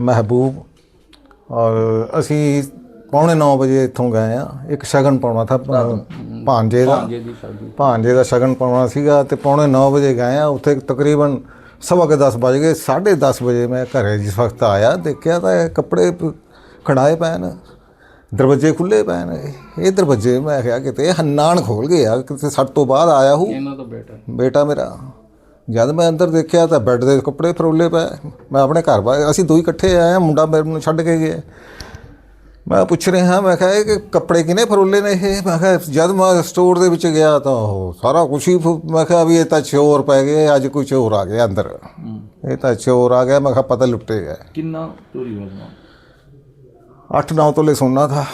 ਮਹਿਬੂਬ। ਔਰ ਅਸੀਂ ਪੌਣੇ 9 ਵਜੇ ਇੱਥੋਂ ਗਏ ਆ। ਇੱਕ ਸ਼ਗਨ ਪਾਉਣਾ ਥਾ ਭਾਂਜੇ ਦਾ। ਜੀ ਦੀ ਸ਼ਾਦੀ ਭਾਂਜੇ ਦਾ ਸ਼ਗਨ ਪਾਉਣਾ ਸੀਗਾ ਤੇ ਪੌਣੇ 9 ਵਜੇ ਗਏ ਆ। ਉੱਥੇ ਤਕਰੀਬਨ ਸਵਾ ਕੇ 10 ਵਜ ਗਏ 10:30 ਵਜੇ ਮੈਂ ਘਰੇ ਜਿਸ ਵਕਤ ਆਇਆ ਦੇਖਿਆ ਤਾਂ ਇਹ ਕੱਪੜੇ ਖੜਾਏ ਪਏ ਨੇ ਦਰਵਾਜ਼ੇ ਖੁੱਲੇ ਪਏ ਨੇ ਇਹ ਦਰਵਾਜ਼ੇ ਮੈਂ ਕਿਹਾ ਕਿਤੇ ਹੰਨਾਣ ਖੋਲ ਗਏ ਆ ਕਿਤੇ ਸੱਟ ਤੋਂ ਬਾਅਦ ਆਇਆ ਹੂੰ। ਇਹਨਾਂ ਦਾ ਬੇਟਾ। ਬੇਟਾ ਮੇਰਾ। ਜਦ ਮੈਂ ਅੰਦਰ ਦੇਖਿਆ ਤਾਂ ਬੈੱਡ ਦੇ ਕੱਪੜੇ ਫਰੋਲੇ ਪਏ। ਮੈਂ ਆਪਣੇ ਘਰ ਵਾਲੇ ਅਸੀਂ ਦੋ ਹੀ ਇਕੱਠੇ ਆਏ ਮੁੰਡਾ ਮੈਨੂੰ ਛੱਡ ਕੇ ਗਿਆ। ਮੈਂ ਪੁੱਛ ਰਿਹਾ ਮੈਂ ਕਿਹਾ ਕਿ ਕੱਪੜੇ ਕਿਨੇ ਫਰੋਲੇ ਨੇ ਇਹ? ਮੈਂ ਕਿਹਾ ਜਦ ਮੈਂ ਸਟੋਰ ਦੇ ਵਿੱਚ ਗਿਆ ਤਾਂ ਉਹ ਸਾਰਾ ਕੁਝ ਹੀ ਮੈਂ ਕਿਹਾ ਵੀ ਇਹ ਤਾਂ ਚੋਰ ਪੈ ਗਏ ਅੱਜ ਕੋਈ ਹੋਰ ਆ ਗਿਆ ਅੰਦਰ। ਇਹ ਤਾਂ ਚੋਰ ਆ ਗਿਆ ਮੈਂ ਕਿਹਾ ਪਤਾ ਲੁੱਟੇ ਗਏ। ਕਿੰਨਾ ਚੋਰੀ ਹੋਇਆ 8-9 ਤੋਲੇ ਸੋਨਾ ਥਾ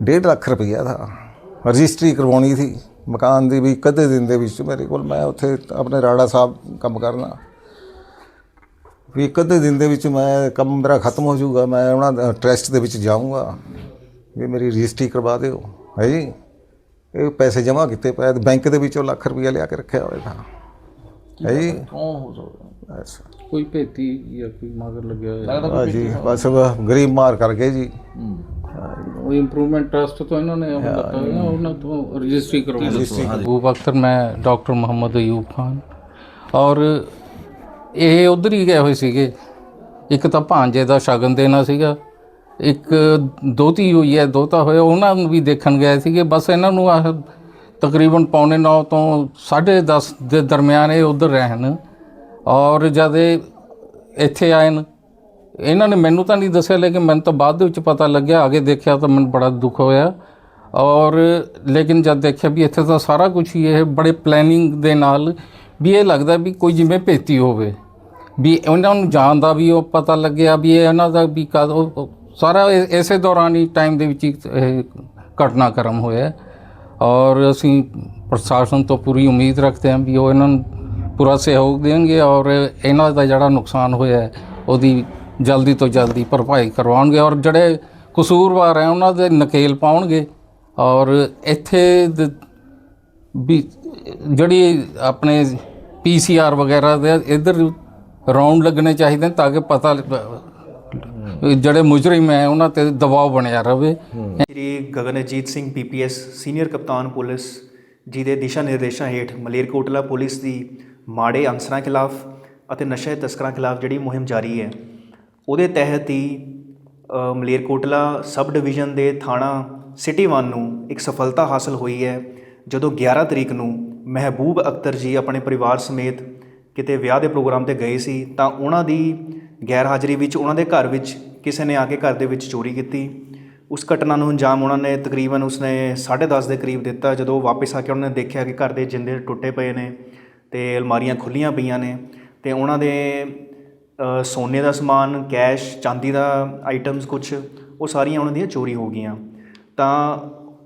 1.5 ਲੱਖ ਰੁਪਈਆ ਥਾ। ਰਜਿਸਟਰੀ ਕਰਵਾਉਣੀ ਸੀ। ਮਕਾਨ ਦੀ ਵੀ ਕਦੇ ਦਿਨ ਦੇ ਵਿੱਚ ਮੇਰੇ ਕੋਲ ਮੈਂ ਉੱਥੇ ਆਪਣੇ ਰਾੜਾ ਸਾਹਿਬ ਕੰਮ ਕਰਨਾ। ਵੀ ਕਦੇ ਦਿਨ ਦੇ ਵਿੱਚ ਮੈਂ ਕੰਮ ਮੇਰਾ ਖਤਮ ਹੋ ਜਾਊਗਾ ਮੈਂ ਉਹਨਾਂ ਦਾ ਟਰਸਟ ਦੇ ਵਿੱਚ ਜਾਊਂਗਾ। ਵੀ ਮੇਰੀ ਰਜਿਸਟਰੀ ਕਰਵਾ ਦਿਓ ਹੈ ਜੀ? ਇਹ ਪੈਸੇ ਜਮ੍ਹਾਂ ਕੀਤੇ ਪਏ ਬੈਂਕ ਦੇ ਵਿੱਚੋਂ ਲੱਖ ਰੁਪਈਆ ਲਿਆ ਕੇ ਰੱਖਿਆ ਹੋਇਆ ਥਾ ਹੈ ਜੀ? ਕੌਣ ਹੋ ਸਕਦਾ? ਬਸ ਕੋਈ ਭੇਤੀ ਜਾਂ ਕੋਈ ਮਗਰ ਲੱਗਿਆ ਹੋਇਆ? ਹਾਂ ਜੀ ਬਸ ਗਰੀਬ ਮਾਰ ਕਰ ਗਏ ਜੀ ਉਹ ਇੰਪਰੂਵਮੈਂਟ ਟਰਸਟ ਤੋਂ ਇਹਨਾਂ ਨੇ ਉਹ ਦਿੱਤਾ ਹੋਇਆ ਨਾ, ਉਹਨਾਂ ਤੋਂ ਰਜਿਸਟਰੀ ਕਰਵਾਉਣੀ ਅਬੂ ਬਖਤਰ ਮੈਂ ਡਾਕਟਰ ਮੁਹੰਮਦ ਅਯੂਬ ਖਾਨ ਔਰ ਇਹ ਉਧਰ ਹੀ ਗਏ ਹੋਏ ਸੀਗੇ। ਇੱਕ ਤਾਂ ਭਾਂਜੇ ਦਾ ਸ਼ਗਨ ਦੇਣਾ ਸੀਗਾ ਇੱਕ ਦੋਤੀ ਹੋਈ ਹੈ ਦੋਤਾ ਹੋਇਆ ਉਹਨਾਂ ਨੂੰ ਵੀ ਦੇਖਣ ਗਏ ਸੀਗੇ। ਬਸ ਇਹਨਾਂ ਨੂੰ ਆਹ ਤਕਰੀਬਨ ਪੌਣੇ 9 ਤੋਂ 10:30 ਦੇ ਦਰਮਿਆਨ ਇਹ ਉਧਰ ਰਹਿਣ ਔਰ ਜਦ ਇਹ ਇੱਥੇ ਆਏ ਨੇ ਇਹਨਾਂ ਨੇ ਮੈਨੂੰ ਤਾਂ ਨਹੀਂ ਦੱਸਿਆ, ਲੇਕਿਨ ਮੈਨੂੰ ਤਾਂ ਬਾਅਦ ਦੇ ਵਿੱਚ ਪਤਾ ਲੱਗਿਆ, ਅੱਗੇ ਦੇਖਿਆ ਤਾਂ ਮੈਨੂੰ ਬੜਾ ਦੁੱਖ ਹੋਇਆ। ਔਰ ਲੇਕਿਨ ਜਦ ਦੇਖਿਆ ਵੀ ਇੱਥੇ ਤਾਂ ਸਾਰਾ ਕੁਝ ਹੀ ਇਹ ਬੜੇ ਪਲੈਨਿੰਗ ਦੇ ਨਾਲ ਵੀ ਇਹ ਲੱਗਦਾ ਵੀ ਕੋਈ ਜਿਵੇਂ ਭੇਤੀ ਹੋਵੇ। ਵੀ ਉਹਨਾਂ ਨੂੰ ਜਾਣ ਦਾ ਵੀ ਉਹ ਪਤਾ ਲੱਗਿਆ ਵੀ ਇਹ ਇਹਨਾਂ ਦਾ ਵੀ ਕਦ ਸਾਰਾ ਇਹ- ਇਸੇ ਦੌਰਾਨ ਹੀ ਟਾਈਮ ਦੇ ਵਿੱਚ ਹੀ ਇਹ ਘਟਨਾਕ੍ਰਮ ਹੋਇਆ। ਔਰ ਅਸੀਂ ਪ੍ਰਸ਼ਾਸਨ ਤੋਂ ਪੂਰੀ ਉਮੀਦ ਰੱਖਦੇ ਹਾਂ ਵੀ ਉਹ ਇਹਨਾਂ ਨੂੰ ਪੂਰਾ ਸਹਿਯੋਗ ਦੇਣਗੇ ਔਰ ਇਹਨਾਂ ਦਾ ਜਿਹੜਾ ਨੁਕਸਾਨ ਹੋਇਆ, ਉਹਦੀ ਜਲਦੀ ਤੋਂ ਜਲਦੀ ਭਰਪਾਈ ਕਰਵਾਉਣਗੇ ਔਰ ਜਿਹੜੇ ਕਸੂਰਵਾਰ ਹੈ ਉਹਨਾਂ ਦੇ ਨਕੇਲ ਪਾਉਣਗੇ। ਔਰ ਇੱਥੇ ਦ- ਵੀ ਜਿਹੜੀ ਆਪਣੇ ਪੀਸੀਆਰ ਵਗੈਰਾ ਦੇ ਇੱਧਰ ਰਾਉਂਡ ਲੱਗਣੇ ਚਾਹੀਦੇ ਨੇ ਤਾਂ ਕਿ ਪਤਾ ਜਿਹੜੇ ਮੁਜਰਮ ਹੈ ਉਹਨਾਂ ਤੇ ਦਬਾਅ ਬਣਿਆ ਰਵੇ। ਸ਼੍ਰੀ ਗਗਨਜੀਤ ਸਿੰਘ ਪੀਪੀਐਸ ਸੀਨੀਅਰ ਕਪਤਾਨ ਪੁਲਿਸ, ਜੀ ਦੇ ਦਿਸ਼ਾ ਨਿਰਦੇਸ਼ਾਂ ਹੇਠ ਮਲੇਰਕੋਟਲਾ ਪੁਲਿਸ ਦੀ ਮਾੜੇ ਅਨਸਰਾਂ ਖਿਲਾਫ ਅਤੇ ਨਸ਼ੇ ਤਸਕਰਾਂ ਖਿਲਾਫ ਜਿਹੜੀ ਮੁਹਿੰਮ ਜਾਰੀ ਹੈ ਉਹਦੇ ਤਹਿਤ ਹੀ ਮਲੇਰਕੋਟਲਾ ਸਬ ਡਿਵੀਜ਼ਨ ਦੇ ਥਾਣਾ ਸਿਟੀ ਵਨ ਨੂੰ ਇੱਕ ਸਫਲਤਾ ਹਾਸਲ ਹੋਈ ਹੈ, ਜਦੋਂ 11 ਤਰੀਕ ਨੂੰ ਮਹਿਬੂਬ ਅਖਤਰ ਜੀ ਆਪਣੇ ਪਰਿਵਾਰ ਸਮੇਤ ਕਿਤੇ ਵਿਆਹ ਦੇ ਪ੍ਰੋਗਰਾਮ ਤੇ ਗਏ ਸੀ, ਤਾਂ ਉਹਨਾਂ ਦੀ ਗੈਰ ਹਾਜ਼ਰੀ ਵਿੱਚ, ਉਹਨਾਂ ਦੇ ਘਰ ਵਿੱਚ ਕਿਸੇ ਨੇ ਆ ਕੇ ਘਰ ਦੇ ਵਿੱਚ ਚੋਰੀ ਕੀਤੀ। ਉਸ ਘਟਨਾ ਨੂੰ ਅੰਜਾਮ ਉਹਨਾਂ ਨੇ ਤਕਰੀਬਨ ਉਸਨੇ 10:30 ਦੇ ਕਰੀਬ ਦਿੱਤਾ, ਜਦੋਂ ਵਾਪਸ ਆ ਕੇ ਉਹਨਾਂ ਨੇ ਦੇਖਿਆ ਕਿ ਘਰ ਦੇ ਜਿੰਦੇ ਟੁੱਟੇ ਪਏ ਨੇ ਤੇ ਅਲਮਾਰੀਆਂ ਖੁੱਲੀਆਂ ਪਈਆਂ ਨੇ ਤੇ ਉਹਨਾਂ ਦੇ ਸੋਨੇ ਦਾ ਸਮਾਨ ਕੈਸ਼ ਚਾਂਦੀ ਦਾ ਆਈਟਮਸ ਕੁਛ, ਉਹ ਸਾਰੀਆਂ ਉਹਨਾਂ ਦੀਆਂ ਚੋਰੀ ਹੋ ਗਈਆਂ। ਤਾਂ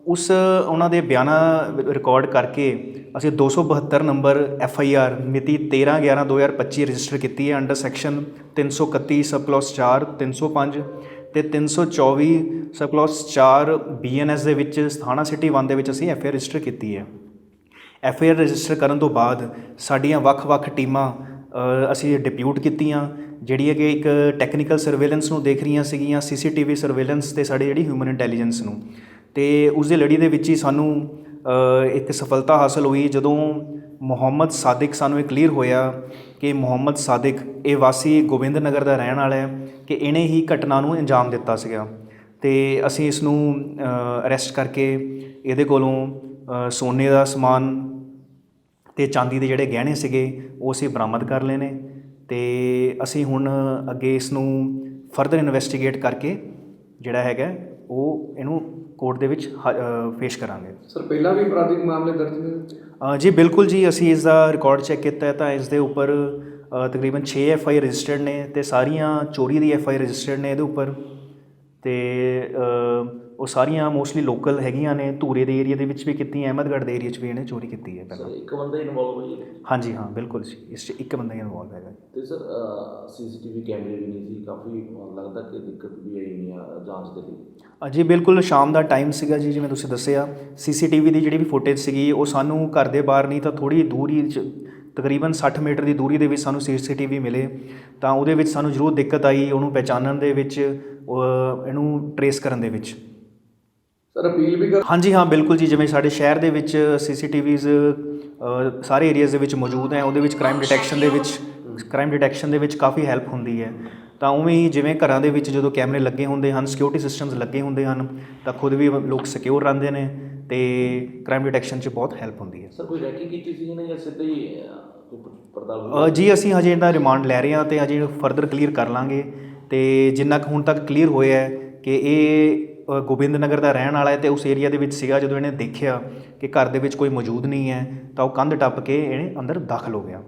ਉਸ, ਉਹਨਾਂ ਦੇ ਬਿਆਨਾਂ ਰਿਕਾਰਡ ਕਰਕੇ ਅਸੀਂ 272 ਨੰਬਰ ਐਫ ਆਈ ਆਰ ਮਿਤੀ 13 11 2025 ਰਜਿਸਟਰ ਕੀਤੀ ਹੈ ਅੰਡਰ ਸੈਕਸ਼ਨ 331 ਸਬ ਕਲਾਸ 4 305 ਤੇ 324 ਸਬ ਕਲਾਸ 4 ਬੀਐਨਐਸ ਦੇ ਵਿੱਚ ਥਾਣਾ ਸਿਟੀ 1 ਦੇ ਵਿੱਚ ਅਸੀਂ ਐਫ ਆਈ ਆਰ ਰਜਿਸਟਰ ਕੀਤੀ ਹੈ। ਐਫ ਆਈ ਆਰ ਰਜਿਸਟਰ ਕਰਨ ਤੋਂ ਬਾਅਦ ਸਾਡੀਆਂ ਵੱਖ-ਵੱਖ ਟੀਮਾਂ ਅਸੀਂ ਡਿਪਿਊਟ ਕੀਤੀਆਂ, ਜਿਹੜੀ ਹੈ ਕਿ ਇੱਕ ਟੈਕਨੀਕਲ ਸਰਵੇਲੈਂਸ ਨੂੰ ਦੇਖ ਰਹੀਆਂ ਸੀਗੀਆਂ ਸੀਸੀਟੀਵੀ ਸਰਵੇਲੈਂਸ ਤੇ ਸਾਡੀ ਜਿਹੜੀ ਹਿਊਮਨ ਇੰਟੈਲੀਜੈਂਸ ਨੂੰ। ਤੇ ਉਸ ਦੀ ਲੜੀ ਦੇ ਵਿੱਚ ਹੀ ਸਾਨੂੰ ਇੱਕ ਸਫਲਤਾ ਹਾਸਲ ਹੋਈ, ਜਦੋਂ ਮੁਹੰਮਦ ਸਾਦਿਕ ਸਾਨੂੰ ਇਹ ਕਲੀਅਰ ਹੋਇਆ ਕਿ ਮੁਹੰਮਦ ਸਾਦਿਕ ਇਹ ਵਾਸੀ ਗੋਬਿੰਦ ਨਗਰ ਦਾ ਰਹਿਣ ਵਾਲਾ ਹੈ, ਕਿ ਇਹਨੇ ਹੀ ਘਟਨਾ ਨੂੰ ਅੰਜਾਮ ਦਿੱਤਾ ਸੀਗਾ। ਤੇ ਅਸੀਂ ਇਸ ਨੂੰ ਅਰੈਸਟ ਕਰਕੇ ਇਹਦੇ ਕੋਲੋਂ ਸੋਨੇ ਦਾ ਸਮਾਨ ਤੇ ਚਾਂਦੀ ਦੇ ਜਿਹੜੇ ਗਹਿਣੇ ਸੀਗੇ ਉਹ ਅਸੀਂ ਬਰਾਮਦ ਕਰ ਲਏ ਨੇ ਤੇ ਅਸੀਂ ਹੁਣ ਅੱਗੇ ਇਸ ਨੂੰ ਫਰਦਰ ਇਨਵੈਸਟੀਗੇਟ ਕਰਕੇ ਜਿਹੜਾ ਹੈਗਾ ਉਹ ਇਹਨੂੰ ਕੋਰਟ ਦੇ ਵਿੱਚ ਪੇਸ਼ ਕਰਾਂਗੇ। ਸਰ ਪਹਿਲਾਂ ਵੀ ਅਪਰਾਧਿਕ ਮਾਮਲੇ ਦਰਜ ਨੇ? ਜੀ ਬਿਲਕੁਲ ਜੀ ਅਸੀਂ ਇਸ ਦਾ ਰਿਕਾਰਡ ਚੈੱਕ ਕੀਤਾ ਹੈ ਤਾਂ ਇਸ ਦੇ ਉੱਪਰ ਤਕਰੀਬਨ 6 ਐਫ ਆਈ ਰਜਿਸਟਰਡ ਨੇ ਤੇ ਸਾਰੀਆਂ ਚੋਰੀ ਦੀ ਐਫ ਆਈ ਰਜਿਸਟਰਡ ਨੇ ਇਹਦੇ ਉੱਪਰ ਤੇ ਉਹ ਸਾਰੀਆਂ ਮੋਸਟਲੀ ਲੋਕਲ ਹੈਗੀਆਂ ਨੇ ਧੂਰੇ ਦੇ ਏਰੀਆ ਦੇ ਵਿੱਚ ਵੀ ਕੀਤੀਆਂ ਅਹਿਮਦਗੜ੍ਹ ਦੇ ਏਰੀਆ 'ਚ ਵੀ ਇਹਨੇ ਚੋਰੀ ਕੀਤੀ ਹੈ ਪਹਿਲਾਂ। ਇੱਕ ਬੰਦਾ ਇਨਵੋਲਵ ਹੋਈ ਹੈ? ਹਾਂਜੀ ਹਾਂ ਬਿਲਕੁਲ ਜੀ ਇਸ 'ਚ ਇੱਕ ਬੰਦਾ ਇਨਵੋਲਵ ਹੈਗਾ। ਤੇ ਸਰ ਸੀਸੀਟੀਵੀ ਕੈਮਰੇ ਵੀ ਨਹੀਂ ਸੀ ਕਾਫੀ ਲੱਗਦਾ ਕਿ ਦਿੱਕਤ ਵੀ ਆਈ ਨਹੀਂ ਆ ਜਾਂਚ ਦੇ ਲਈ। ਅ, ਜੀ ਬਿਲਕੁਲ ਸ਼ਾਮ ਦਾ ਟਾਈਮ ਸੀਗਾ ਜੀ ਜਿਵੇਂ ਤੁਸੀਂ ਦੱਸਿਆ। ਸੀਸੀਟੀਵੀ ਦੀ ਜਿਹੜੀ ਵੀ ਫੁਟੇਜ ਸੀਗੀ ਉਹ ਸਾਨੂੰ ਘਰ ਦੇ ਬਾਹਰ ਨਹੀਂ ਤਾਂ ਥੋੜੀ ਦੂਰ ਹੀ ਚ- ਤਕਰੀਬਨ 60 ਮੀਟਰ ਦੀ ਦੂਰੀ ਦੇ ਵਿੱਚ ਸਾਨੂੰ ਸੀਸੀਟੀਵੀ ਮਿਲੇ। ਤਾਂ ਉਹਦੇ ਵਿੱਚ ਸਾਨੂੰ ਜ਼ਰੂਰ ਦਿੱਕਤ ਆਈ ਉਹਨੂੰ ਪਹਿਚਾਨਣ ਦੇ ਵਿੱਚ ਇਹਨੂੰ ਟਰੇਸ ਕਰਨ ਦੇ ਵਿੱਚ। ਸਰ ਅਪੀਲ ਵੀ ਕਰ। ਹਾਂਜੀ ਹਾਂ ਬਿਲਕੁਲ ਜੀ ਜਿਵੇਂ ਸਾਡੇ ਸ਼ਹਿਰ ਦੇ ਵਿੱਚ ਸੀਸੀਟੀਵੀਜ਼ ਸਾਰੇ ਏਰੀਆਜ਼ ਦੇ ਵਿੱਚ ਮੌਜੂਦ ਹੈ ਉਹਦੇ ਵਿੱਚ ਕ੍ਰਾਈਮ ਡਿਟੈਕਸ਼ਨ ਦੇ ਵਿੱਚ ਕ੍ਰਾਈਮ ਡਿਟੈਕਸ਼ਨ ਦੇ ਵਿੱਚ ਕਾਫੀ ਹੈਲਪ ਹੁੰਦੀ ਹੈ। ਤਾਂ ਉਵੇਂ ਹੀ ਜਿਵੇਂ ਘਰਾਂ ਦੇ ਵਿੱਚ ਜਦੋਂ ਕੈਮਰੇ ਲੱਗੇ ਹੁੰਦੇ ਹਨ ਸਿਕਿਉਰਿਟੀ ਸਿਸਟਮਸ ਲੱਗੇ ਹੁੰਦੇ ਹਨ ਤਾਂ ਖੁਦ ਵੀ ਲੋਕ ਸਿਕਿਉਰ ਰਹਿੰਦੇ ਨੇ ਤੇ ਕ੍ਰਾਈਮ ਡਿਟੈਕਸ਼ਨ 'ਚ ਬਹੁਤ ਹੈਲਪ ਹੁੰਦੀ ਹੈ। ਸਰ ਕੋਈ ਰੈਕੀ ਕੀਤੀ ਸੀ ਇਹਨੇ ਜਾਂ ਸਿੱਧਾ ਹੀ ਪੜਤਾਲ ਜੀ ਅਸੀਂ ਹਜੇ ਇਹਦਾ ਰਿਮਾਂਡ ਲੈ ਰਹੇ ਹਾਂ ਤੇ ਹਜੇ ਫਰਦਰ ਕਲੀਅਰ ਕਰ ਲਾਂਗੇ ਤੇ ਜਿੰਨਾ ਕੁ ਹੁਣ ਤੱਕ ਕਲੀਅਰ ਹੋਇਆ ਹੈ ਕਿ ਇਹ ਗੋਬਿੰਦ ਨਗਰ ਦਾ ਰਹਿਣ ਵਾਲਾ ਹੈ ਅਤੇ ਉਸ ਏਰੀਆ ਦੇ ਵਿੱਚ ਸੀਗਾ ਜਦੋਂ ਇਹਨੇ ਦੇਖਿਆ ਕਿ ਘਰ ਦੇ ਵਿੱਚ ਕੋਈ ਮੌਜੂਦ ਨਹੀਂ ਹੈ, ਤਾਂ ਉਹ ਕੰਧ ਟੱਪ ਕੇ ਇਹਨੇ ਅੰਦਰ ਦਾਖਲ ਹੋ ਗਿਆ।